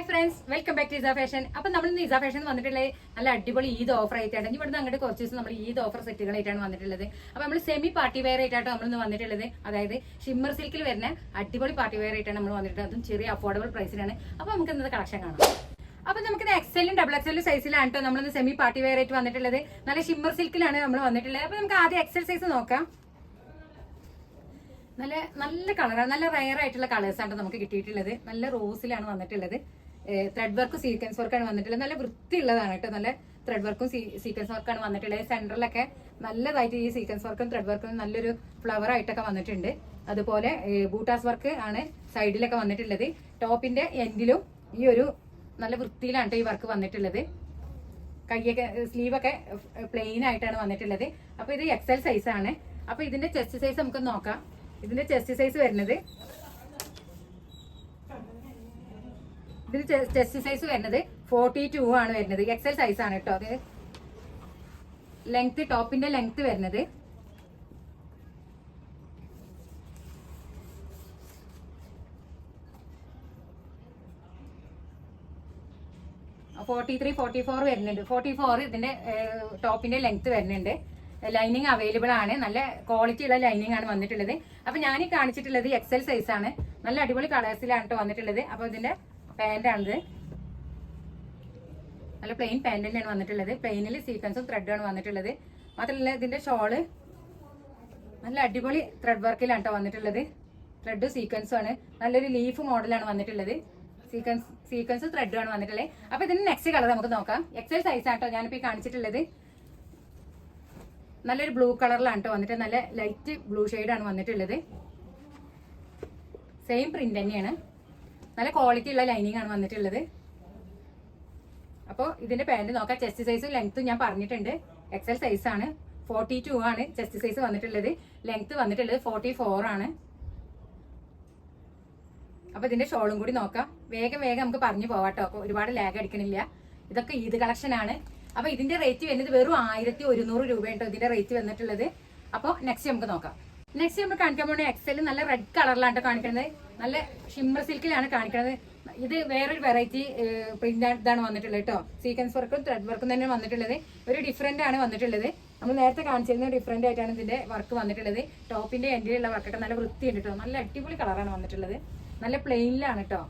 Hi friends welcome back to Isa fashion അപ്പൊ നമ്മൾ ഇന്ന് ഇസ ഫാഷൻ വന്നിട്ടുള്ള നല്ല അടിപൊളി ഈദ് ഓഫർ ആയിട്ടാണ്. ഇവിടുന്ന് അങ്ങോട്ട് കുറച്ച് ദിവസം നമ്മൾ ഈദ് ഓഫർ സെറ്റുകളായിട്ടാണ് വന്നിട്ടുള്ളത്. അപ്പൊ നമ്മൾ സെമി പാർട്ടി വെയർ ആയിട്ടാണ് നമ്മൾ ഇന്ന് വന്നിട്ടുള്ളത്. അതായത് ഷിമ്മർ സിൽക്കിൽ വരുന്ന അടിപൊളി പാർട്ടി വെയർ ആയിട്ടാണ് നമ്മൾ വന്നിട്ടുള്ളത്. അതും ചെറിയ അഫോർഡബിൾ പ്രൈസിലാണ് അപ്പൊ നമുക്ക് ഇന്നത്തെ കളക്ഷൻ കാണാം. അപ്പൊ നമുക്ക് എക്സലും ഡബിൾ എക്സലും സൈസിലാണ് കേട്ടോ നമ്മൾ സെമി പാർട്ടി വെയർ ആയിട്ട് വന്നിട്ടുള്ളത്. നല്ല ഷിമ്മർ സിൽക്കിലാണ് നമ്മൾ വന്നിട്ടുള്ളത്. അപ്പൊ നമുക്ക് ആദ്യം എക്സൽ സൈസ് നോക്കാം. നല്ല നല്ല കളറാണ് നല്ല റയർ ആയിട്ടുള്ള കളേഴ്സ് ആണ് നമുക്ക് കിട്ടിയിട്ടുള്ളത്. നല്ല റോസിലാണ് വന്നിട്ടുള്ളത്. ത്രെഡ് വർക്ക് സീക്വൻസ് വർക്കാണ് വന്നിട്ടുള്ളത്. നല്ല വൃത്തിയുള്ളതാണ് കേട്ടോ. നല്ല ത്രെഡ് വർക്കും സീക്വൻസ് വർക്കാണ് വന്നിട്ടുള്ളത്. സെന്ററിലൊക്കെ നല്ലതായിട്ട് ഈ സീക്വൻസ് വർക്കും ത്രെഡ് വർക്കും നല്ലൊരു ഫ്ലവർ ആയിട്ടൊക്കെ വന്നിട്ടുണ്ട്. അതുപോലെ ബൂട്ടാസ് വർക്ക് ആണ് സൈഡിലൊക്കെ വന്നിട്ടുള്ളത്. ടോപ്പിന്റെ എൻഡിലും ഈ ഒരു നല്ല വൃത്തിയിലാണ് ഈ വർക്ക് വന്നിട്ടുള്ളത്. കൈയൊക്കെ സ്ലീവൊക്കെ പ്ലെയിൻ ആയിട്ടാണ് വന്നിട്ടുള്ളത്. അപ്പൊ ഇത് എക്സൽ സൈസ് ആണ്. അപ്പൊ ഇതിന്റെ ചെസ്റ്റ് സൈസ് നമുക്ക് നോക്കാം. ഇതിന്റെ ചെസ്റ്റ് സൈസ് വരുന്നത് ഇതിന് ചെസ്റ്റ് സൈസ് വരുന്നത് ഫോർട്ടി ടു ആണ് വരുന്നത്. എക്സൽ സൈസ് ആണ് കേട്ടോ അത് ലെങ്ത് ടോപ്പിന്റെ ലെങ്ത് വരുന്നത്. ഫോർട്ടി ത്രീ ഫോർട്ടി ഫോർ വരുന്നുണ്ട് ഫോർട്ടി ഫോർ ഇതിന്റെ ടോപ്പിന്റെ ലെങ്ത് വരുന്നുണ്ട്. ലൈനിങ് അവൈലബിൾ ആണ്. നല്ല ക്വാളിറ്റി ഉള്ള ലൈനിങ് ആണ് വന്നിട്ടുള്ളത്. അപ്പൊ ഞാൻ ഈ കാണിച്ചിട്ടുള്ളത് എക്സൽ സൈസ് ആണ്. നല്ല അടിപൊളി കളേഴ്സിലാണ് വന്നിട്ടുള്ളത്. അപ്പൊ ഇതിന്റെ പാന്റ് ആണിത് നല്ല പ്ലെയിൻ പാന്റ് തന്നെയാണ് വന്നിട്ടുള്ളത്. പ്ലെയിനിൽ സീക്വൻസും ത്രെഡും ആണ് വന്നിട്ടുള്ളത്. മാത്രമല്ല ഇതിന്റെ ഷോൾ നല്ല അടിപൊളി ത്രെഡ് വർക്കിലാണ് കേട്ടോ വന്നിട്ടുള്ളത്. ത്രെഡ് സീക്വൻസും ആണ്. നല്ലൊരു ലീഫ് മോഡലാണ് വന്നിട്ടുള്ളത്. സീക്വൻസ് സീക്വൻസ് ത്രെഡും ആണ് വന്നിട്ടുള്ളത്. അപ്പോൾ ഇതിന്റെ നെക്സ്റ്റ് കളർ നമുക്ക് നോക്കാം. എക്സൽ സൈസ് ആട്ടോ ഞാനിപ്പോൾ ഈ കാണിച്ചിട്ടുള്ളത്. നല്ലൊരു ബ്ലൂ കളറിലാണ് കേട്ടോ വന്നിട്ട് നല്ല ലൈറ്റ് ബ്ലൂ ആണ് വന്നിട്ടുള്ളത്. സെയിം പ്രിന്റ് തന്നെയാണ്. നല്ല ക്വാളിറ്റി ഉള്ള ലൈനിങ് ആണ് വന്നിട്ടുള്ളത്. അപ്പോൾ ഇതിന്റെ പാന്റ് നോക്കാം. ചെസ്റ്റ് സൈസും ലെങ്ത്തും ഞാൻ പറഞ്ഞിട്ടുണ്ട്. എക്സൽ സൈസ് ആണ്. ഫോർട്ടി ടു ആണ് ചെസ്റ്റ് സൈസ് വന്നിട്ടുള്ളത്. ലെങ്ത് വന്നിട്ടുള്ളത് ഫോർട്ടി ഫോർ ആണ്. അപ്പൊ ഇതിന്റെ ഷോളും കൂടി നോക്കാം. വേഗം വേഗം നമുക്ക് പറഞ്ഞു പോവാട്ടോ. ഒരുപാട് ലാഗ് അടിക്കണില്ല. ഇതൊക്കെ ഈദ് കളക്ഷൻ ആണ്. അപ്പൊ ഇതിന്റെ റേറ്റ് വരുന്നത് വെറും ആയിരത്തി ഒരുന്നൂറ് രൂപയുണ്ടോ ഇതിന്റെ റേറ്റ് വന്നിട്ടുള്ളത്. അപ്പോൾ നെക്സ്റ്റ് നമുക്ക് നോക്കാം. നെക്സ്റ്റ് നമ്മൾ കാണിക്കാൻ പോകുന്ന എക്സൽ നല്ല റെഡ് കളറിലാണ് കാണിക്കുന്നത്. നല്ല ഷിമ്മർ സിൽക്കിലാണ് കാണിക്കുന്നത്. ഇത് വേറൊരു വെറൈറ്റി പ്രിന്റ് ഇതാണ് വന്നിട്ടുള്ളത് കേട്ടോ സീക്വൻസ് വർക്കും ത്രെഡ് വർക്കും തന്നെ വന്നിട്ടുള്ളത്. ഒരു ഡിഫറെന്റ് ആണ് വന്നിട്ടുള്ളത്. നമ്മൾ നേരത്തെ കാണിച്ചിരുന്ന ഡിഫറെന്റ് ആയിട്ടാണ് ഇതിന്റെ വർക്ക് വന്നിട്ടുള്ളത്. ടോപ്പിന്റെ എൻഡിലുള്ള വർക്കൊക്കെ നല്ല വൃത്തി ഉണ്ട് കേട്ടോ നല്ല അടിപൊളി കളറാണ് വന്നിട്ടുള്ളത്. നല്ല പ്ലെയിനിലാണ് കേട്ടോ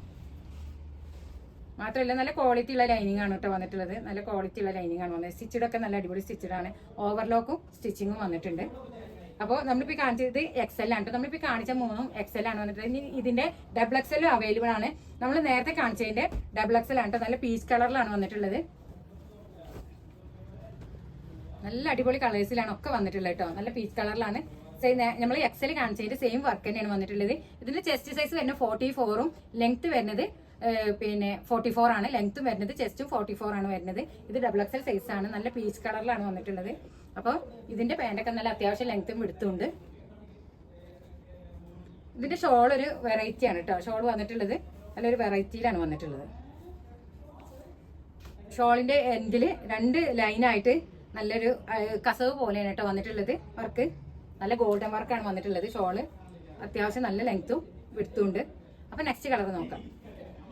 മാത്രമല്ല നല്ല ക്വാളിറ്റി ഉള്ള ലൈനിങ് ആണ് കേട്ടോ വന്നിട്ടുള്ളത്. നല്ല ക്വാളിറ്റി ഉള്ള ലൈനിങ് ആണ് വന്നത് സ്റ്റിച്ചിടൊക്കെ നല്ല അടിപൊളി സ്റ്റിച്ചിടാണ് ഓവർലോക്കും സ്റ്റിച്ചിങ്ങും വന്നിട്ടുണ്ട്. അപ്പോൾ നമ്മളിപ്പോൾ കാണിച്ചത് എക്സൽ ആണ്. നമ്മളിപ്പോൾ കാണിച്ച മൂന്നും എക്സൽ ആണ് വന്നിട്ടുള്ളത്. ഇനി ഇതിന്റെ ഡബിൾ എക്സലും അവൈലബിൾ ആണ്. നമ്മൾ നേരത്തെ കാണിച്ചതിന്റെ ഡബിൾ എക്സൽ ആണ് നല്ല പീച്ച് കളറിലാണ് വന്നിട്ടുള്ളത്. നല്ല അടിപൊളി കളേഴ്സിലാണ് ഒക്കെ വന്നിട്ടുള്ളത് കേട്ടോ നല്ല പീച്ച് കളറിലാണ് നമ്മൾ എക്സൽ കാണിച്ചതിന്റെ സെയിം വർക്ക് തന്നെയാണ് വന്നിട്ടുള്ളത്. ഇതിന്റെ ചെസ്റ്റ് സൈസ് വരുന്നത് ഫോർട്ടി ഫോറും ലെങ്ത് വരുന്നത് പിന്നെ ഫോർട്ടി ഫോർ ആണ്. ലെങ്ത്തും വരുന്നത് ചെസ്റ്റും ഫോർട്ടി ഫോർ ആണ് വരുന്നത്. ഇത് ഡബിൾ എക്സൽ സൈസ് ആണ്. നല്ല പീച്ച് കളറിലാണ് വന്നിട്ടുള്ളത്. അപ്പോൾ ഇതിന്റെ പാന്റൊക്കെ നല്ല അത്യാവശ്യം ലെങ്ത്തും എടുത്തുണ്ട് ഇതിന്റെ ഷോൾ ഒരു വെറൈറ്റി ആണ് കേട്ടോ ഷോൾ വന്നിട്ടുള്ളത് നല്ലൊരു വെറൈറ്റിയിലാണ് വന്നിട്ടുള്ളത്. ഷോളിന്റെ എൻഡിൽ രണ്ട് ലൈനായിട്ട് നല്ലൊരു കസവ് പോലെയാണ് കേട്ടോ വന്നിട്ടുള്ളത് വർക്ക്. നല്ല ഗോൾഡൻ വർക്കാണ് വന്നിട്ടുള്ളത് ഷോൾ അത്യാവശ്യം നല്ല ലെങ്ത്തും വിടുത്തുണ്ട് അപ്പൊ നെക്സ്റ്റ് കളർ നോക്കാം.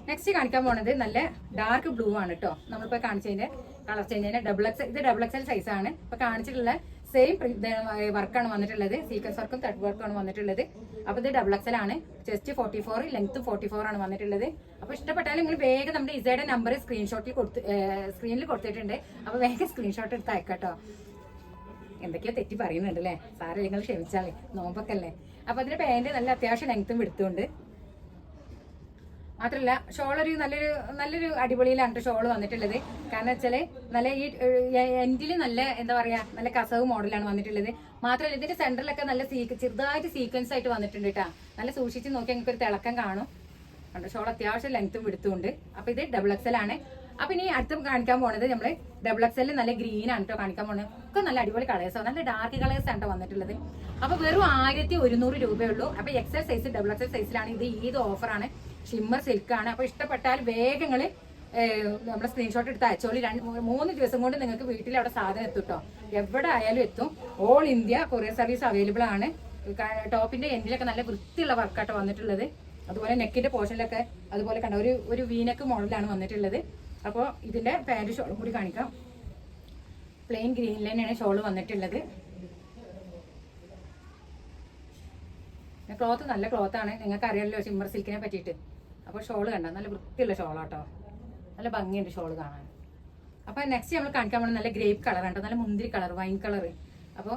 നെക്സ്റ്റ് കാണിക്കാൻ പോണത് നല്ല ഡാർക്ക് ബ്ലൂ ആണ് കേട്ടോ നമ്മളിപ്പോ കാണിച്ചതിന്റെ കളർ ചേഞ്ച് ഡബിൾ എക്സ് ഇത് ഡബിൾ എക്സ് എൽ സൈസ് ആണ്. ഇപ്പൊ കാണിച്ചിട്ടുള്ള സെയിം വർക്കാണ് വന്നിട്ടുള്ളത്. സീക്വൻസ് വർക്കും ത്രെഡ് വർക്കും ആണ് വന്നിട്ടുള്ളത്. അപ്പൊ ഇത് ഡബിൾ എക്സൽ ആണ്. Chest forty four length forty four ആണ് വന്നിട്ടുള്ളത്. അപ്പൊ ഇഷ്ടപ്പെട്ടാൽ നിങ്ങൾ വേഗം നമ്മുടെ ഇസയുടെ നമ്പർ സ്ക്രീൻഷോട്ടിൽ കൊടുത്ത് സ്ക്രീനിൽ കൊടുത്തിട്ടുണ്ട്. അപ്പൊ വേഗം സ്ക്രീൻഷോട്ട് എടുത്ത് അയക്കാട്ടോ എന്തൊക്കെയോ തെറ്റി പറയുന്നുണ്ട് അല്ലേ സാറേ നിങ്ങൾ ക്ഷമിച്ചാലേ നോമ്പൊക്കെ അല്ലേ? അപ്പൊ അതിന്റെ പാന്റ് നല്ല അത്യാവശ്യം ലെങ്ത്തും എടുത്തുണ്ട് മാത്രല്ല ഷോൾ ഒരു നല്ലൊരു നല്ലൊരു അടിപൊളിയിലാണ് ഷോൾ വന്നിട്ടുള്ളത്. കാരണം വെച്ചാൽ നല്ല ഈ എൻഡിൽ നല്ല എന്താ പറയാ നല്ല കസവ് മോഡലാണ് വന്നിട്ടുള്ളത്. മാത്രമല്ല ഇതിന്റെ സെന്ററിലൊക്കെ നല്ല ചെറുതായിട്ട് സീക്വൻസ് ആയിട്ട് വന്നിട്ടുണ്ട് കേട്ടാ നല്ല സൂക്ഷിച്ച് നോക്കി ഞങ്ങൾക്ക് ഒരു തിളക്കം കാണും. കണ്ടോ ഷോൾ അത്യാവശ്യം ലെങ്ത്തും വിടുത്തുണ്ട് അപ്പൊ ഇത് ഡബിൾ എക്സൽ ആണ്. അപ്പൊ ഇനി അടുത്ത് കാണിക്കാൻ പോണത് നമ്മൾ ഡബിൾ എക്സൽ നല്ല ഗ്രീൻ ആണ് കേട്ടോ കാണിക്കാൻ പോണത്. ഒക്കെ നല്ല അടിപൊളി കളേഴ്സ് നല്ല ഡാർക്ക് കളേഴ്സ് ആണ് ട്ടോ വന്നിട്ടുള്ളത്. അപ്പൊ വെറും ആയിരത്തി ഒരുന്നൂറ് രൂപയുള്ളൂ അപ്പൊ എക്സൽ സൈസ് ഡബിൾ എക്സൽ സൈസിലാണ് ഇത് ഏത് ഓഫറാണ് ഷിമ്മർ സിൽക്ക് ആണ്. അപ്പൊ ഇഷ്ടപ്പെട്ടാൽ വേഗങ്ങൾ നമ്മുടെ സ്ക്രീൻഷോട്ട് എടുത്ത് അയച്ചോളി. രണ്ട് മൂന്ന് ദിവസം കൊണ്ട് നിങ്ങൾക്ക് വീട്ടിൽ അവിടെ സാധനം എത്തും കേട്ടോ എവിടെ ആയാലും എത്തും. All India courier service available ആണ്. ടോപ്പിന്റെ എൻഡിലൊക്കെ നല്ല വൃത്തിയുള്ള വർക്കാട്ടോ വന്നിട്ടുള്ളത്. അതുപോലെ നെക്കിന്റെ പോർഷനിലൊക്കെ അതുപോലെ കണ്ട ഒരു ഒരു വീനക്ക് മോഡലാണ് വന്നിട്ടുള്ളത്. അപ്പോൾ ഇതിന്റെ പാന്റ് ഷോളും കൂടി കാണിക്കാം. പ്ലെയിൻ ഗ്രീനിൽ തന്നെയാണ് ഷോൾ വന്നിട്ടുള്ളത്. ക്ലോത്ത് നല്ല ക്ലോത്താണ് നിങ്ങൾക്ക് അറിയാമല്ലോ ഷിമ്മർ സിൽക്കിനെ പറ്റിയിട്ട്. അപ്പോൾ ഷോൾ കണ്ട? നല്ല വൃത്തിയുള്ള ഷോളാട്ടോ. നല്ല ഭംഗിയുണ്ട് ഷോൾ കാണാൻ. അപ്പോൾ നെക്സ്റ്റ് നമ്മൾ കാണിക്കാൻ പോകുന്നത് നല്ല ഗ്രേപ്പ് കളർ കേട്ടോ നല്ല മുന്തിരി കളർ വൈൻ കളർ. അപ്പോൾ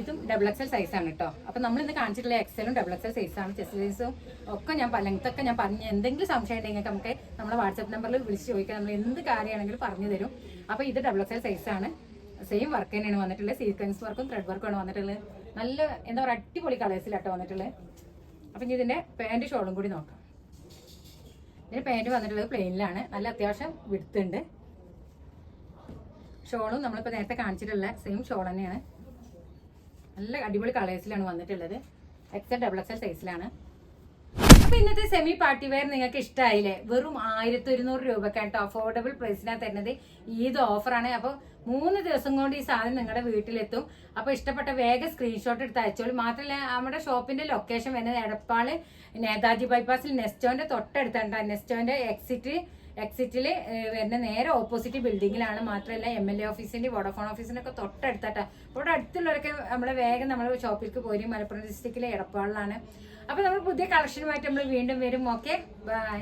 ഇതും ഡബിൾ എക്സൽ സൈസാണ് കേട്ടോ അപ്പോൾ നമ്മൾ ഇന്ന് കാണിച്ചിട്ടുള്ള എക്സലും ഡബിൾ എക്സൽ സൈസാണ് ചെസ്റ്റ് സൈസും ഒക്കെ ഞാൻ ലെങ്ത്തൊക്കെ ഞാൻ പറഞ്ഞു എന്തെങ്കിലും സംശയം ഉണ്ടെങ്കിൽ നമുക്ക് നമ്മുടെ വാട്സപ്പ് നമ്പറിൽ വിളിച്ച് ചോദിക്കാം. നമ്മൾ എന്ത് കാര്യമാണെങ്കിലും പറഞ്ഞു തരും. അപ്പോൾ ഇത് ഡബിൾ എക്സൽ സൈസാണ് സെയിം വർക്ക് തന്നെയാണ് വന്നിട്ടുള്ളത്. സീക്വൻസ് വർക്കും ത്രെഡ് വർക്കും ആണ് വന്നിട്ടുള്ളത്. നല്ല എന്താ പറയുക അടിപൊളി കളേഴ്സിലാട്ടോ വന്നിട്ടുള്ളത്. അപ്പം ഇനി ഇതിന്റെ പാന്റ് ഷോളും കൂടി നോക്കാം. ഇതിന് പാന്റ് വന്നിട്ടുള്ളത് പ്ലെയിനിലാണ് നല്ല അത്യാവശ്യം വിടുത്തുണ്ട്. ഷോളും നമ്മളിപ്പോൾ നേരത്തെ കാണിച്ചിട്ടുള്ള സെയിം ഷോൾ തന്നെയാണ്. നല്ല അടിപൊളി കളേഴ്സിലാണ് വന്നിട്ടുള്ളത്. എക്സൽ ഡബിൾ എക്സൽ സൈസിലാണ് അപ്പൊ ഇന്നത്തെ സെമി പാർട്ടി വെയർ നിങ്ങൾക്ക് ഇഷ്ടമായില്ലേ വെറും ആയിരത്തി ഒരുന്നൂറ് രൂപക്കായിട്ട് അഫോർഡബിൾ പ്രൈസിനാണ് തരുന്നത്. ഈദ് ഓഫറാണ് അപ്പോൾ മൂന്ന് ദിവസം കൊണ്ട് ഈ സാധനം നിങ്ങളുടെ വീട്ടിലെത്തും. അപ്പൊ ഇഷ്ടപ്പെട്ട വേഗം സ്ക്രീൻഷോട്ട് എടുത്ത് അയച്ചോളൂ. മാത്രമല്ല നമ്മുടെ ഷോപ്പിന്റെ ലൊക്കേഷൻ വരുന്നത് എടപ്പാൾ നേതാജി ബൈപ്പാസിൽ നെസ്റ്റോന്റെ തൊട്ടടുത്താണ് നെസ്റ്റോന്റെ എക്സിറ്റ് എക്സിറ്റിൽ വരുന്ന നേരെ ഓപ്പോസിറ്റ് ബിൽഡിങ്ങിലാണ് മാത്രമല്ല എം എൽ എ ഓഫീസിന്റെ വോഡഫോൺ ഓഫീസിനൊക്കെ തൊട്ടടുത്തട്ടാ. ഇവിടെ അടുത്തുള്ളവരൊക്കെ നമ്മളെ വേഗം നമ്മൾ ഷോപ്പിലേക്ക് പോരും. മലപ്പുറം ഡിസ്ട്രിക്റ്റിലെ എടപ്പാളിലാണ് അപ്പൊ നമ്മൾ പുതിയ കളക്ഷനുമായിട്ട് നമ്മൾ വീണ്ടും വരും. Okay bye